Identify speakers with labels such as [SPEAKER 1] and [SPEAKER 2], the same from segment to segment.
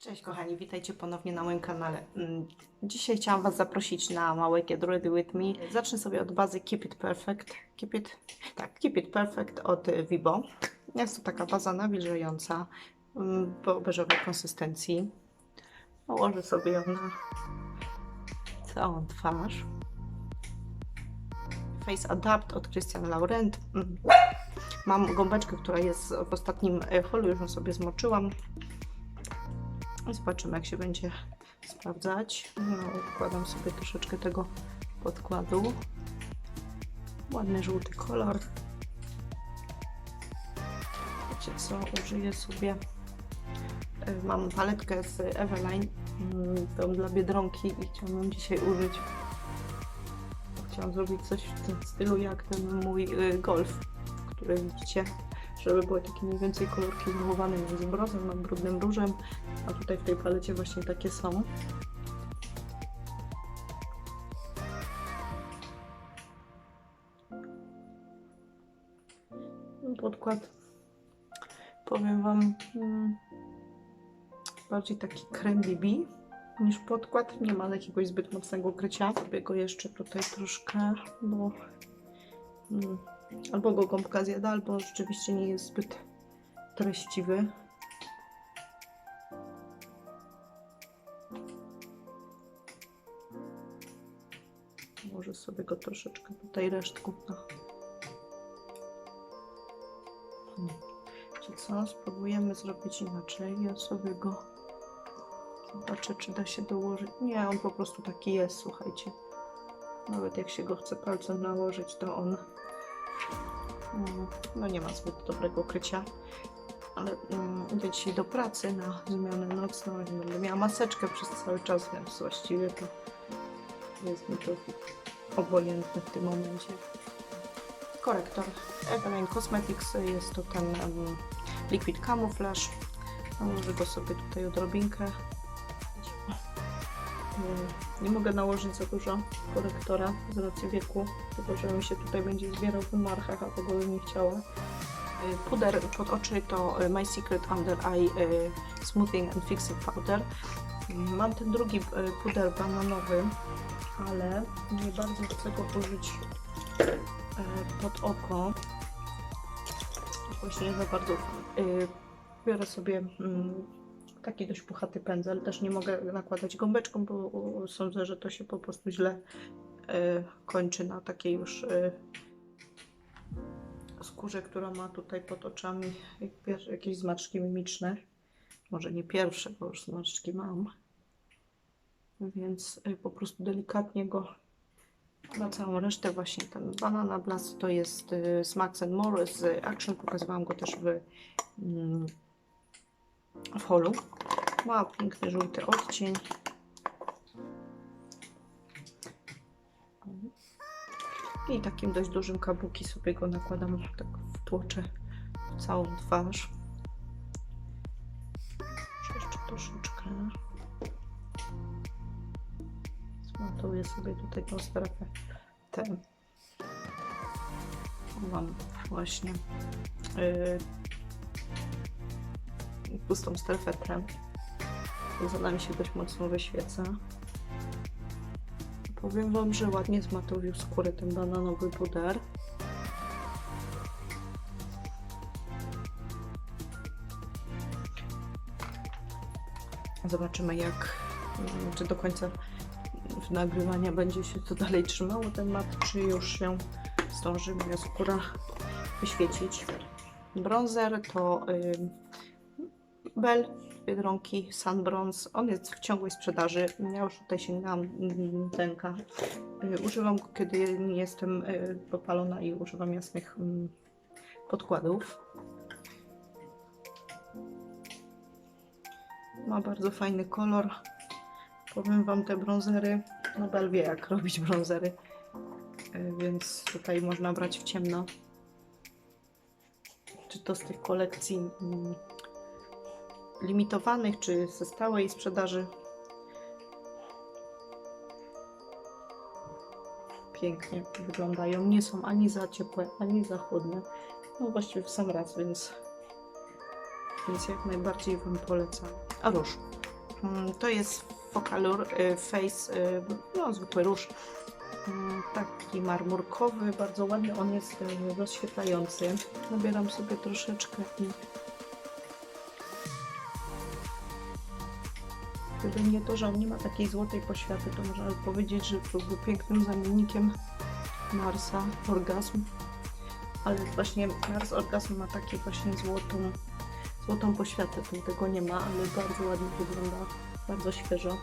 [SPEAKER 1] Cześć kochani, witajcie ponownie na moim kanale. Mm, Dzisiaj chciałam Was zaprosić na małe Get Ready With Me. Zacznę sobie od bazy Keep It Perfect. Keep It, tak, Keep It Perfect od Vibo. Jest to taka baza nawilżająca, mm, po beżowej konsystencji. Nałożę sobie ją na całą twarz. Face Adapt od Christian Laurent. Mm. Mam gąbeczkę, która jest w ostatnim e, holu, już ją sobie zmoczyłam. I Zobaczymy, jak się będzie sprawdzać. No, układam sobie troszeczkę tego podkładu. Ładny żółty kolor. Wiecie co, użyję sobie. y, Mam paletkę z Everline, mm, tą dla Biedronki i chciałam dzisiaj użyć. Chciałam zrobić coś w tym stylu jak ten mój y, golf, który widzicie żeby były takie mniej więcej kolorki znowowane między brązem a brudnym różem, a tutaj w tej palecie właśnie takie są. Podkład, powiem Wam, mm, bardziej taki creme BB niż podkład. Nie ma jakiegoś zbyt mocnego krycia. Sobie go jeszcze tutaj troszkę, bo mm, albo go gąbka zjada, albo rzeczywiście nie jest zbyt treściwy. Może sobie go troszeczkę tutaj resztką. No. Hmm. Czy co? Spróbujemy zrobić inaczej. Ja sobie go zobaczę, czy da się dołożyć. Nie, on po prostu taki jest, słuchajcie. Nawet jak się go chce palcem nałożyć, to on no nie ma zbyt dobrego krycia. Ale mm, idę dzisiaj do pracy na zmianę nocną i będę miała maseczkę przez cały czas, więc właściwie to jest mi obojętne w tym momencie. Korektor Eveline Cosmetics jest to ten um, Liquid Camouflage. Nałożę go sobie tutaj odrobinkę. Mm, Nie mogę nałożyć za dużo korektora z racji wieku, tylko że mi się tutaj będzie zbierał w marchach, a tego bym nie chciała. Y, Puder pod oczy to y, My Secret Under Eye y, Smoothing and Fixing Powder. Mm, Mam ten drugi puder bananowy, ale nie bardzo chcę go użyć pod oko. Właśnie nie za bardzo. Biorę sobie mm, taki dość puchaty pędzel. Też nie mogę nakładać gąbeczką, bo sądzę, że to się po prostu źle y, kończy na takiej już y, skórze, która ma tutaj pod oczami jakieś zmarszczki mimiczne. Może nie pierwsze, bo już zmarszczki mam. Więc y, po prostu delikatnie go na całą resztę właśnie ten Banana Blast to jest y, z Max More z Action. Pokazywałam go też w, mm, w holu. Ma piękny żółty odcień. I takim dość dużym kabuki sobie go nakładam, tak wtłoczę całą twarz. Jeszcze troszeczkę. Zmatuję sobie tutaj tą strefę. Ten. Mam właśnie yy, pustą strefę tę. Za mi się dość mocno wyświeca. Powiem Wam, że ładnie zmatowił skórę ten bananowy puder. Zobaczymy jak, mm, czy do końca w nagrywania będzie się to dalej trzymało ten mat, czy już się zdąży moja skóra wyświecić. Bronzer to y, Bell Biedronki Sun Bronze. On jest w ciągłej sprzedaży. Ja już tutaj sięgałam mm, tenka. Y, Używam go, kiedy nie jestem y, popalona i używam jasnych mm, podkładów. Ma bardzo fajny kolor. Powiem Wam te brązery. No Bel wie jak robić brązery. Y, Więc tutaj można brać w ciemno. Czy to z tych kolekcji mm, limitowanych, czy ze stałej sprzedaży. Pięknie wyglądają. Nie są ani za ciepłe, ani za chłodne. No właściwie w sam raz, więc, więc jak najbardziej Wam polecam. A róż. Mm, To jest Focalur y, Face, y, no zwykły róż. Mm, Taki marmurkowy, bardzo ładny. On jest y, rozświetlający. Nabieram sobie troszeczkę i Gdyby nie to, że on nie ma takiej złotej poświaty, to można by powiedzieć, że byłby pięknym zamiennikiem Marsa Orgasm. Ale właśnie Mars Orgasm ma takie właśnie złotą, złotą poświatę. Tu tego nie ma, ale bardzo ładnie wygląda. Bardzo świeżo.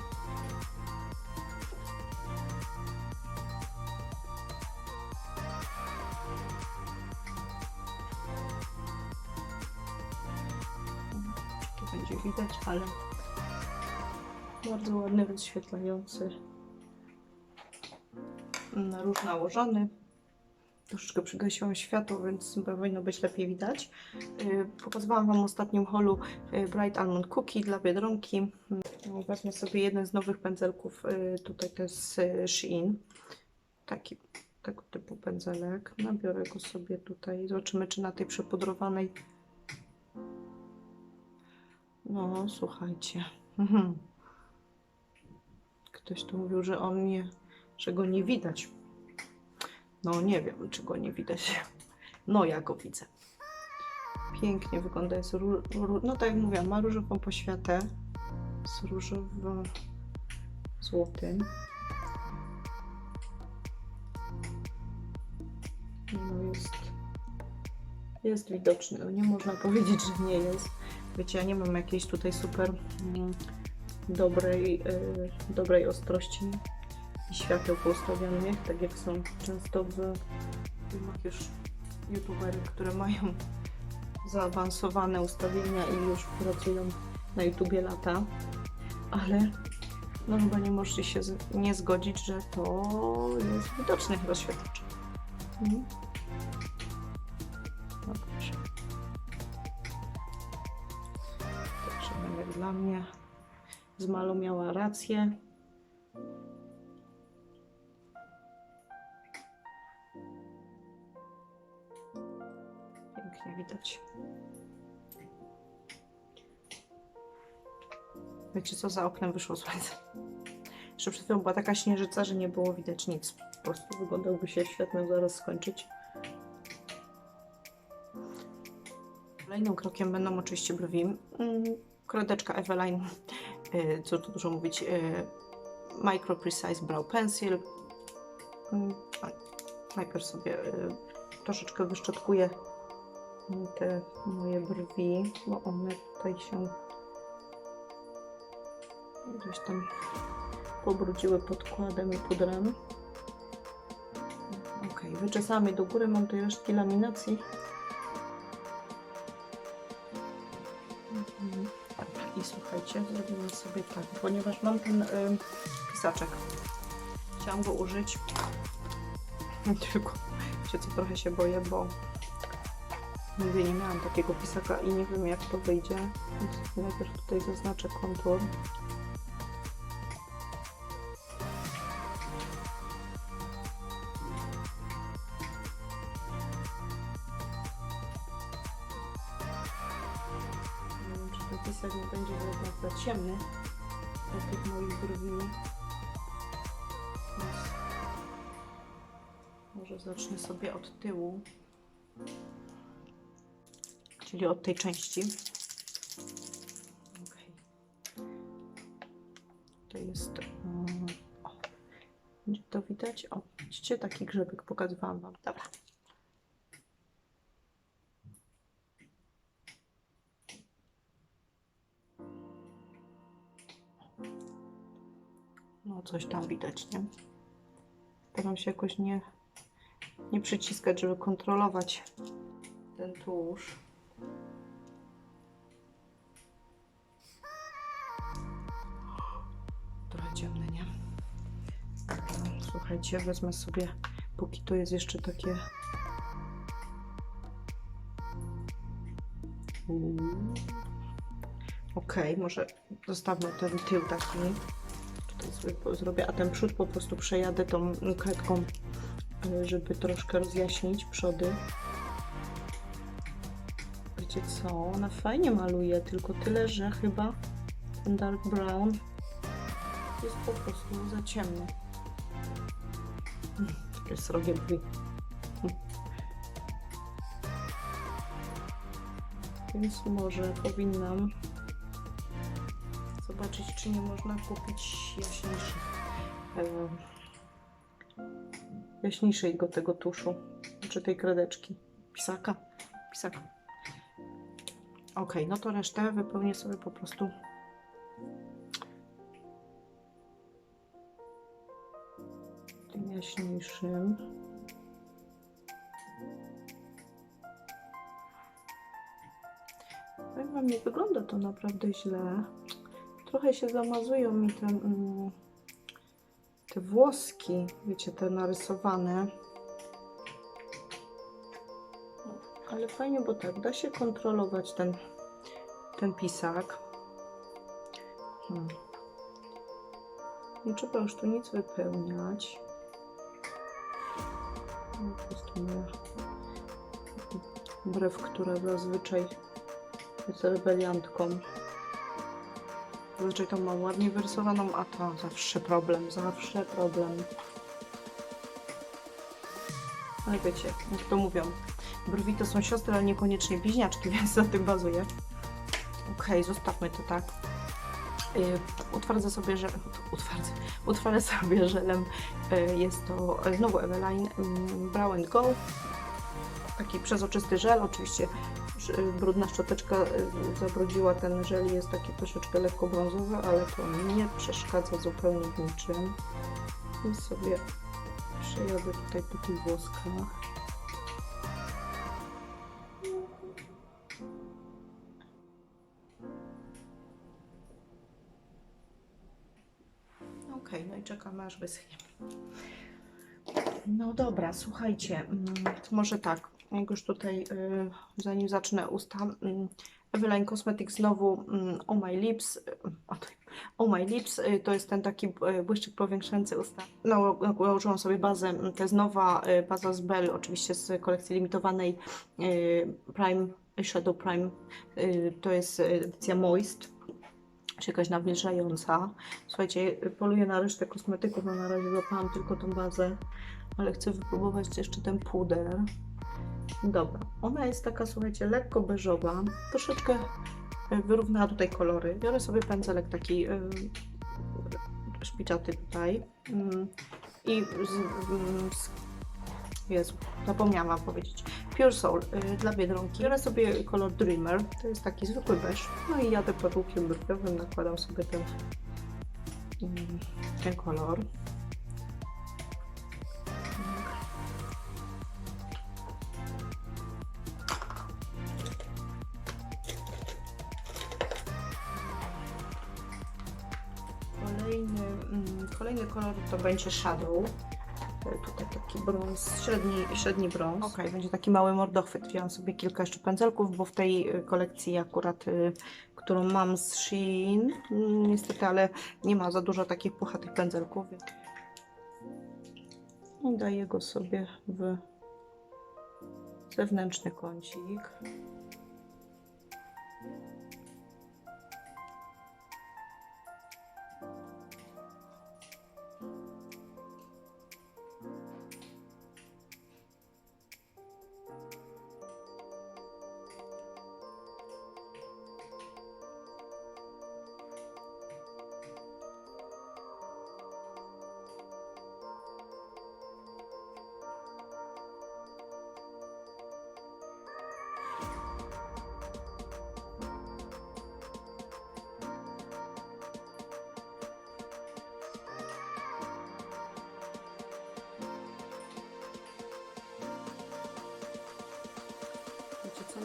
[SPEAKER 1] Będzie widać, ale ładny, wyświetlający. Na róż nałożony. Troszeczkę przygasiłam światło, więc powinno być lepiej widać. Yy, Pokazywałam Wam w ostatnim holu yy, Bright Almond Cookie dla Biedronki. Yy, Wezmę sobie jeden z nowych pędzelków. yy, Tutaj to yy, Shein. Taki tego typu pędzelek. Nabiorę go sobie tutaj. Zobaczymy, czy na tej przepudrowanej. No, słuchajcie. Mhm. Ktoś tu mówił, że on nie, że go nie widać. No nie wiem, czy go nie widać. No ja go widzę. Pięknie wygląda, jest ró, ró, no tak jak mówiłam, ma różową poświatę z różowo złotym. No jest, jest widoczny, nie można powiedzieć, że nie jest. Wiecie, ja nie mam jakiejś tutaj super mm, dobrej, y, dobrej ostrości i świateł poustawianych, tak jak są często w filmach już youtuberów, które mają zaawansowane ustawienia i już pracują na YouTubie lata, ale no chyba nie możecie się nie zgodzić, że to jest widoczny rozświetlacz. Mhm. Z Malą miała rację. Pięknie widać. Wiecie co, za oknem wyszło słońce. Jeszcze przed chwilą była taka śnieżyca, że nie było widać nic. Po prostu wyglądałby się świetnie zaraz skończyć. Kolejnym krokiem będą oczywiście brwi. Mm, Kredeczka Eveline, co tu dużo mówić, y, Micro Precise Brow Pencil. Mm, Najpierw sobie y, troszeczkę wyszczotkuję te moje brwi, bo one tutaj się gdzieś tam pobrudziły podkładem i pudrem. Ok, wyczesamy do góry, mam tutaj resztki laminacji. Słuchajcie, zrobimy sobie tak, ponieważ mam ten y, pisaczek. Chciałam go użyć, tylko wiecie co, trochę się boję, bo nigdy nie miałam takiego pisaka i nie wiem jak to wyjdzie. Więc najpierw tutaj zaznaczę kontur. Tyłu, czyli od tej części. Okej. To jest. mm, będzie to widać? O, widzicie, taki grzebek pokazywałam Wam. Dobra. No, coś tam widać, nie? Staram się jakoś nie, nie przyciskać, żeby kontrolować ten tusz. Trochę ciemny, nie? Słuchajcie, wezmę sobie, póki to jest jeszcze takie... Okej, może zostawmy ten tył taki. Tutaj sobie zrobię, a ten przód po prostu przejadę tą kredką, żeby troszkę rozjaśnić przody. Wiecie co, ona fajnie maluje, tylko tyle, że chyba ten dark brown jest po prostu za ciemny. Takie srogie brwi. Więc może powinnam zobaczyć, czy nie można kupić jaśniejszych, e, jaśniejszego tego tuszu, czy tej kredeczki. Pisaka? Pisaka. Ok, no to resztę wypełnię sobie po prostu tym jaśniejszym. Powiem wam, nie wygląda to naprawdę źle. Trochę się zamazują mi te, mm, włoski, wiecie, te narysowane. Ale fajnie, bo tak, da się kontrolować ten, ten pisak. Hmm. Nie trzeba już tu nic wypełniać. No, To jest moja brew, która zazwyczaj jest rebeliantką. Zazwyczaj to ma ładnie wyrysowaną, a to zawsze problem, zawsze problem. Ale wiecie, jak to mówią, brwi to są siostry, ale niekoniecznie bliźniaczki, więc na tym bazuję. Okej, zostawmy to tak. Yy, utwardzę sobie, że utwardzę, utrwalę sobie żelem. Yy, jest to znowu Eveline yy, Brow and Go. Taki przezroczysty żel, oczywiście brudna szczoteczka yy, zabrudziła ten żel, jest taki troszeczkę lekko brązowy, ale to nie przeszkadza zupełnie w niczym. I sobie przejadę tutaj po tych włoskach. Okej, no i czekamy aż wyschnie. No dobra, słuchajcie, mm, może tak, jak już tutaj, y, zanim zacznę usta, mm, Eveline Cosmetics znowu mm, Oh My Lips, y, Oh My Lips, y, to jest ten taki y, błyszczyk powiększający usta. No, nałożyłam sobie bazę, mm, to jest nowa y, baza z Bell, oczywiście z kolekcji limitowanej y, Prime, Shadow Prime, y, to jest y, edycja Moist, czy jakaś nawilżająca. Słuchajcie, poluję na resztę kosmetyków, no na razie złapałam tylko tą bazę, ale chcę wypróbować jeszcze ten puder. Dobra, ona jest taka, słuchajcie, lekko beżowa, troszeczkę e, wyrównała tutaj kolory. Biorę sobie pędzelek taki yy, szpiczaty tutaj mm, i z, mm, z, Jezu, zapomniałam wam powiedzieć. Pure Soul y, dla Biedronki. Biorę sobie kolor Dreamer, to jest taki zwykły beż. No i jadę podłukiem brwiowym, nakładam sobie ten, mm, ten kolor. Kolor to będzie Shadow. E, Tutaj taki brąz, średni, średni brąz. Ok, będzie taki mały mordochwyt. Wziąłam sobie kilka jeszcze pędzelków, bo w tej y, kolekcji akurat, y, którą mam z Shein, mm, niestety, ale nie ma za dużo takich puchatych pędzelków. I daję go sobie w zewnętrzny kącik.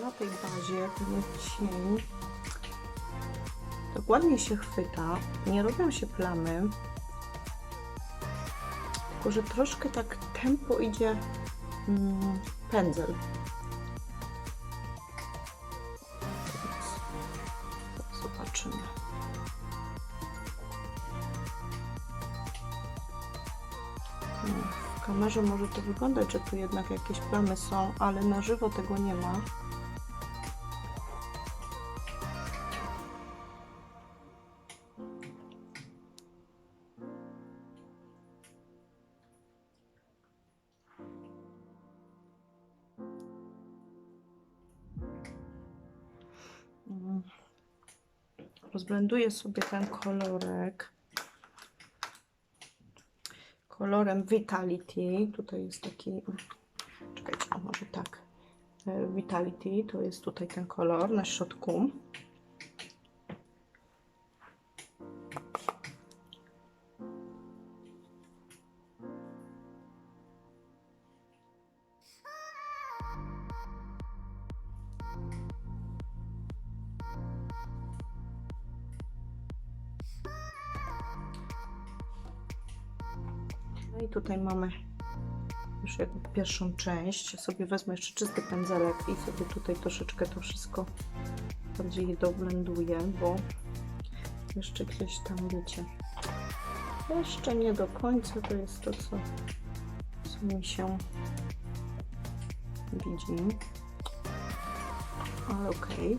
[SPEAKER 1] Na tej bazie ten cień tak ładnie się chwyta, nie robią się plamy, tylko że troszkę tak tempo idzie mm, pędzel. Zobaczymy. No, W kamerze może to wyglądać, że tu jednak jakieś plamy są, ale na żywo tego nie ma. Rozblenduję sobie ten kolorek kolorem Vitality. Tutaj jest taki, czekajcie, może tak. E, Vitality to jest tutaj ten kolor na środku. I tutaj mamy już jakby pierwszą część. Sobie wezmę jeszcze czysty pędzelek i sobie tutaj troszeczkę to wszystko bardziej doblenduję, bo jeszcze gdzieś tam wiecie. Jeszcze nie do końca to jest to, co, co mi się widzi. Ale okej.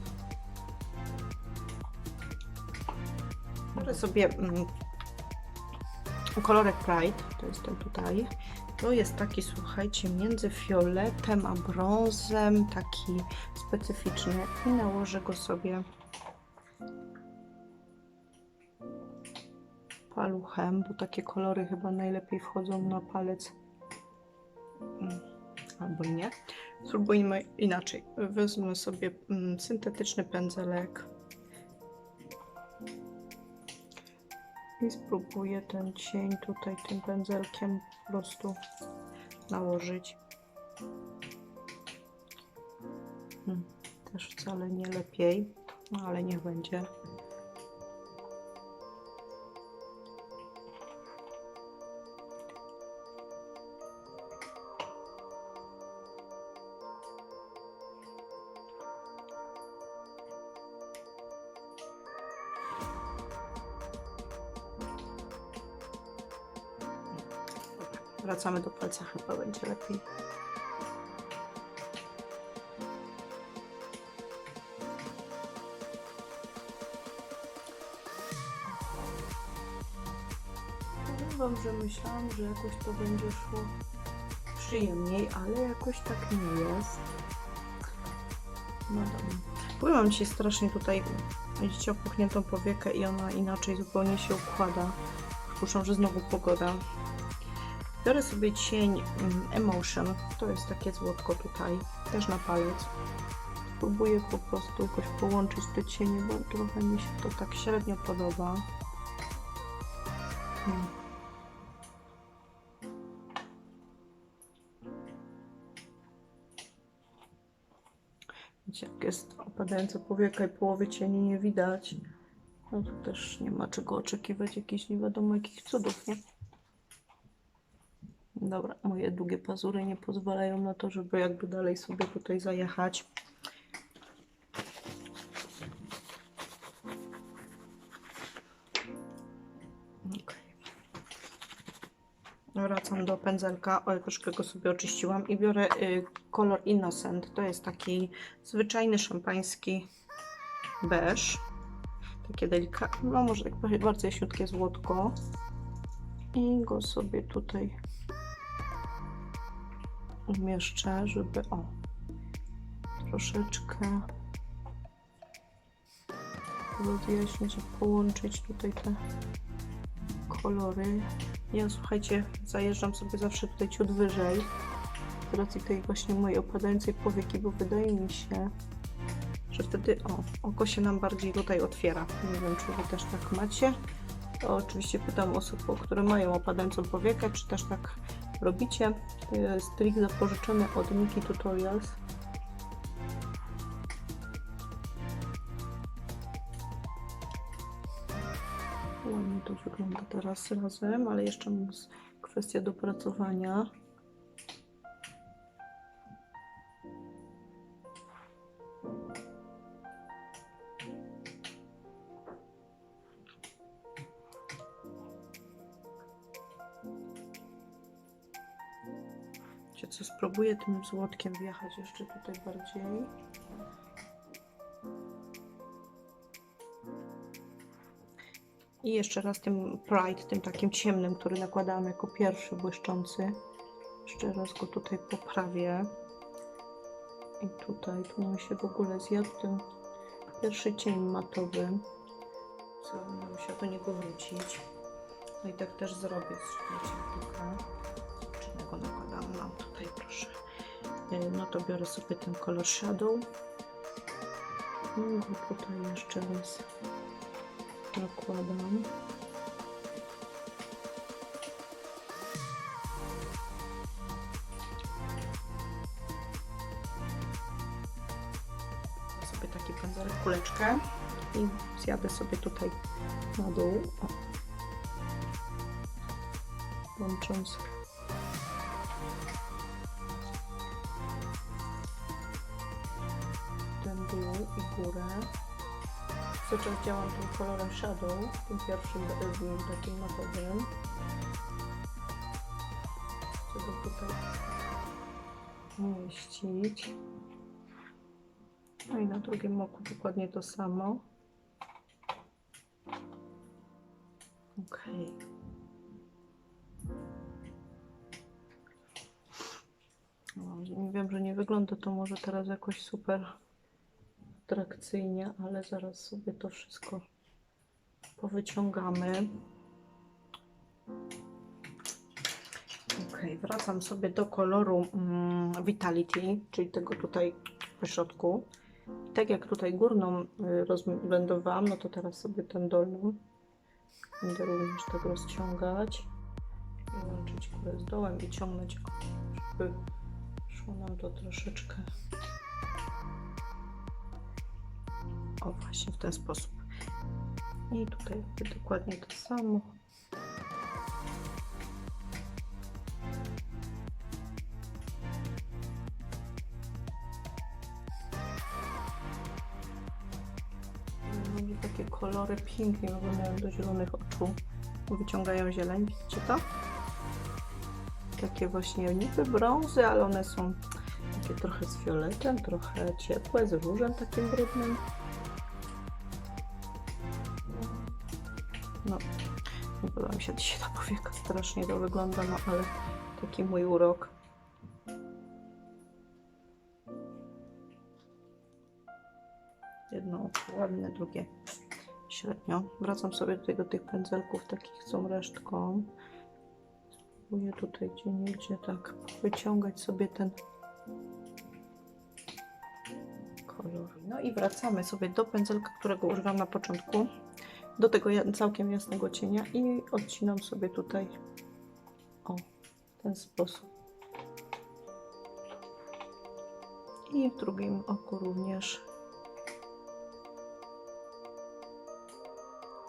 [SPEAKER 1] Biorę sobie mm, kolorek Pride, to jest ten tutaj. To jest taki, słuchajcie, między fioletem a brązem, taki specyficzny i nałożę go sobie paluchem, bo takie kolory chyba najlepiej wchodzą na palec. Mm, Albo nie. Spróbujmy inaczej. Wezmę sobie mm, syntetyczny pędzelek i spróbuję ten cień tutaj tym pędzelkiem po prostu nałożyć. Hmm, Też wcale nie lepiej, no ale niech będzie. Wracamy do palca, chyba będzie lepiej. Wam, że myślałam, że jakoś to będzie szło przyjemniej, ale jakoś tak nie jest. No dobra. Dzisiaj strasznie tutaj, widzicie, opuchniętą powiekę i ona inaczej zupełnie się układa. Przypuszczam, że znowu pogoda. Biorę sobie cień mm, Emotion, to jest takie złotko tutaj, też na palec. Próbuję po prostu jakoś połączyć te cienie, bo trochę mi się to tak średnio podoba. Hmm. Wiecie, jak jest opadająca powieka i połowy cieni nie widać, no to też nie ma czego oczekiwać jakichś nie wiadomo jakich cudów, nie? Dobra, moje długie pazury nie pozwalają na to, żeby jakby dalej sobie tutaj zajechać. Wracam do pędzelka, o, troszkę go sobie oczyściłam i biorę y, kolor Innocent. To jest taki zwyczajny szampański beż. Takie delikatne, no może tak bardzo jaśniutkie złotko. I go sobie tutaj umieszczę, żeby o troszeczkę rozjaśnić połączyć tutaj te kolory. Ja słuchajcie, zajeżdżam sobie zawsze tutaj ciut wyżej z racji tej właśnie mojej opadającej powieki, bo wydaje mi się, że wtedy o, oko się nam bardziej tutaj otwiera. Nie wiem, czy wy też tak macie. To oczywiście pytam osób, które mają opadającą powiekę, czy też tak robicie. To jest trik zapożyczony od Niki Tutorials. Ładnie to wygląda teraz razem, ale jeszcze jest kwestia dopracowania. Spróbuję tym złotkiem wjechać jeszcze tutaj bardziej. I jeszcze raz tym Pride, tym takim ciemnym, który nakładałam jako pierwszy błyszczący. Jeszcze raz go tutaj poprawię. I tutaj, tu mi się w ogóle zjadł ten pierwszy cień matowy. Będę musiała do niego wrócić. No i tak też zrobię. Słuchajcie, kilka czynnego nakładam. Mam tutaj, proszę. Y, No to biorę sobie ten kolor Shadow. Go tutaj jeszcze raz nakładam. sobie taki pędzelek, kuleczkę i zjadę sobie tutaj na dół. O. Łącząc Cały czas działam tym kolorem Shadow, tym pierwszym e, takim matowym. Chcę go tutaj umieścić. No i na drugim oku dokładnie to samo. Okej. No, Wiem, że nie wygląda to może teraz jakoś super atrakcyjnie, ale zaraz sobie to wszystko powyciągamy. Ok, wracam sobie do koloru mm, Vitality, czyli tego tutaj w środku. Tak jak tutaj górną y, rozblendowałam, no to teraz sobie ten dolną będę również tak rozciągać i łączyć górę z dołem i ciągnąć, żeby szło nam to troszeczkę o właśnie w ten sposób. I tutaj dokładnie to samo. Może takie kolory pięknie wyglądają do zielonych oczu. Wyciągają zieleń, widzicie to? Takie właśnie niby brązy, ale one są takie trochę z fioletem, trochę ciepłe, z różem takim brudnym. Się dzisiaj ta powieka, strasznie to wygląda, no ale taki mój urok. Jedno ładne, drugie średnio. Wracam sobie tutaj do tych pędzelków takich tą resztką. Spróbuję tutaj gdzie niegdzie tak wyciągać sobie ten kolor. No i wracamy sobie do pędzelka, którego używam na początku. Do tego całkiem jasnego cienia i odcinam sobie tutaj o w ten sposób. I w drugim oku również.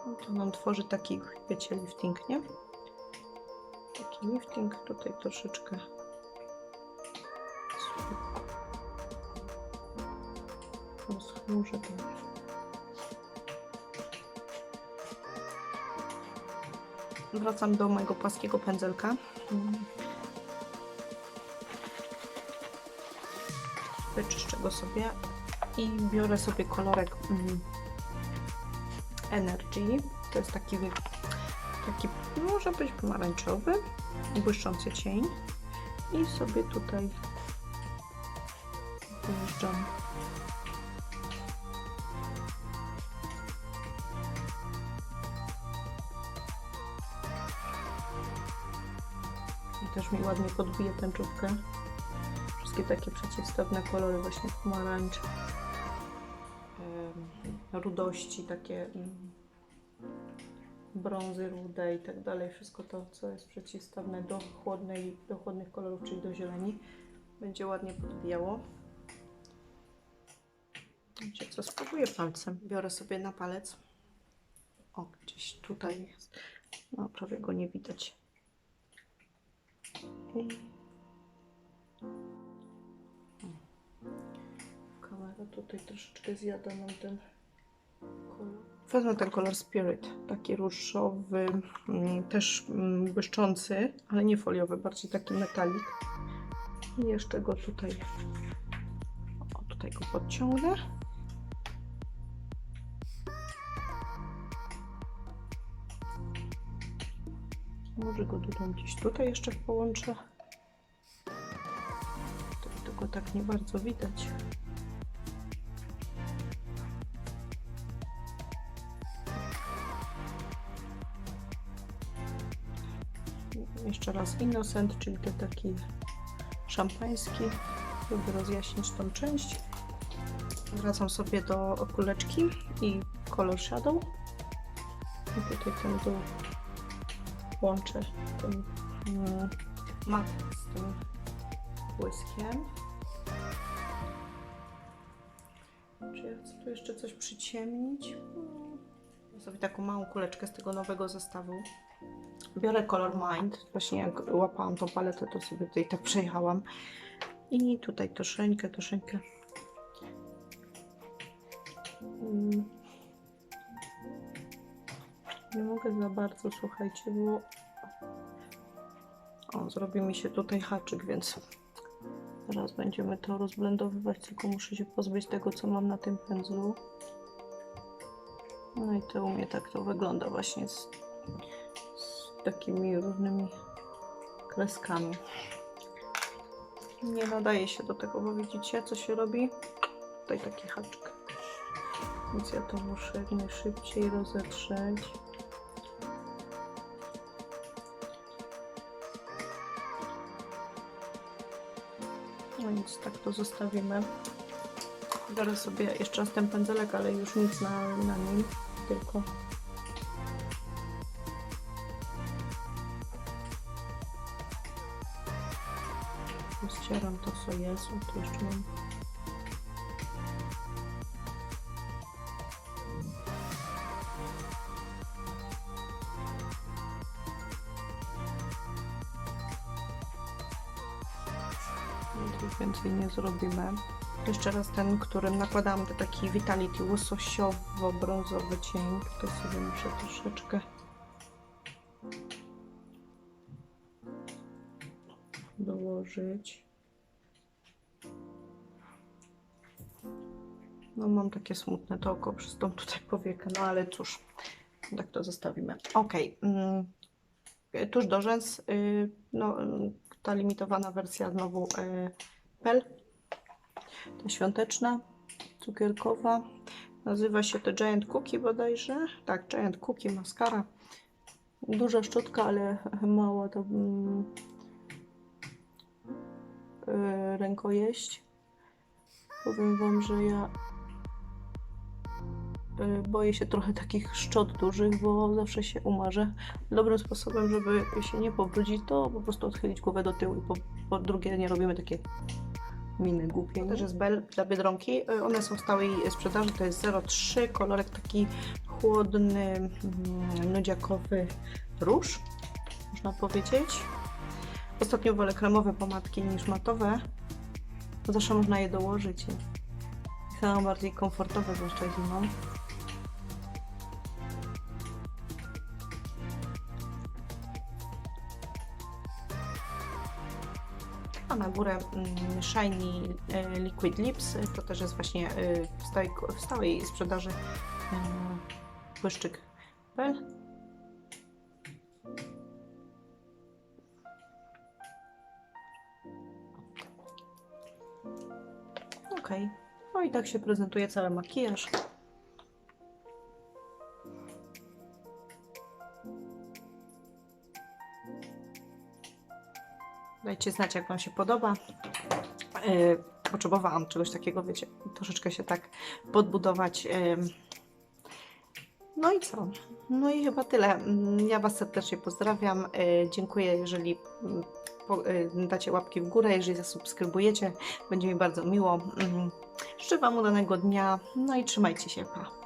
[SPEAKER 1] No to nam tworzy taki, wiecie, lifting, nie? Taki lifting tutaj troszeczkę. Rozchmurzę to. Wracam do mojego płaskiego pędzelka. Wyczyszczę go sobie i biorę sobie kolorek mm, Energy. To jest taki, taki może być pomarańczowy, błyszczący cień. I sobie tutaj wyjeżdżam. Też mi ładnie podbije tęczówkę. Wszystkie takie przeciwstawne kolory, właśnie pomarańcz, rudości, takie mm, brązy rude i tak dalej. Wszystko to, co jest przeciwstawne do, chłodnej, do chłodnych kolorów, czyli do zieleni, będzie ładnie podbijało. Wiecie co, spróbuję palcem. Biorę sobie na palec. O, gdzieś tutaj jest. No, prawie go nie widać. O. Kamera tutaj troszeczkę zjada nam ten kolor. Wezmę ten kolor Spirit, taki różowy, mm, też mm, błyszczący, ale nie foliowy, bardziej taki metalik. I jeszcze go tutaj, o tutaj go podciągnę. Może go dodam gdzieś tutaj jeszcze połączę. Tylko tak, nie bardzo widać. Jeszcze raz Innocent, czyli ten taki szampański, żeby rozjaśnić tą część. Wracam sobie do kuleczki i kolor Shadow. I tutaj ten do łączę tym mm, mat z tym błyskiem. Czy ja chcę tu jeszcze coś przyciemnić? Hmm. Ja sobie taką małą kuleczkę z tego nowego zestawu. Biorę kolor Mind. Właśnie jak łapałam tą paletę, to sobie tutaj tak przejechałam. I tutaj troszeczkę, troszeczkę. Mm. Nie mogę za bardzo, słuchajcie, bo o, zrobi mi się tutaj haczyk, więc teraz będziemy to rozblendowywać, tylko muszę się pozbyć tego, co mam na tym pędzlu. No i to u mnie tak to wygląda właśnie z, z takimi różnymi kreskami. Nie nadaje się do tego, bo widzicie, co się robi? Tutaj taki haczyk. Więc ja to muszę jak najszybciej rozetrzeć. Nic, tak to zostawimy. Biorę sobie jeszcze raz ten pędzelek, ale już nic na, na nim, tylko ścieram to, co jest. O, jeszcze mam nie zrobimy. Jeszcze raz ten, którym nakładałam to taki Vitality łososiowo-brązowy cień. Tutaj sobie muszę troszeczkę dołożyć. No mam takie smutne to oko przez tą tutaj powiekę, no ale cóż, tak to zostawimy. Ok, mm, tuż do rzęs, y, no, y, ta limitowana wersja znowu Pel, ta świąteczna, cukierkowa. Nazywa się to Giant Cookie bodajże. Tak, Giant Cookie Mascara. Duża szczotka, ale mała to mm, y, rękojeść. Powiem Wam, że ja y, boję się trochę takich szczot dużych, bo zawsze się umarzę. Dobrym sposobem, żeby się nie pobrudzić, to po prostu odchylić głowę do tyłu i po, po drugie nie robimy takie miny głupie. To też jest Bell dla Biedronki. Y, One są w stałej sprzedaży, to jest 03, kolorek taki chłodny, mm, nudziakowy róż, można powiedzieć. Ostatnio wolę kremowe pomadki niż matowe, bo zawsze można je dołożyć i są bardziej komfortowe, zwłaszcza zimą. A na górę mm, Shiny e, Liquid Lips. To też jest właśnie e, w stałej, w stałej sprzedaży e, błyszczyk Bell. Ok. No i tak się prezentuje cały makijaż. Dajcie znać, jak Wam się podoba. Yy, potrzebowałam czegoś takiego, wiecie, troszeczkę się tak podbudować. Yy. No i co? No i chyba tyle. Mm, Ja Was serdecznie pozdrawiam. Yy, dziękuję, jeżeli mm, po, yy, dacie łapki w górę, jeżeli zasubskrybujecie. Będzie mi bardzo miło. Yy. Życzę Wam udanego dnia. No i trzymajcie się. Pa.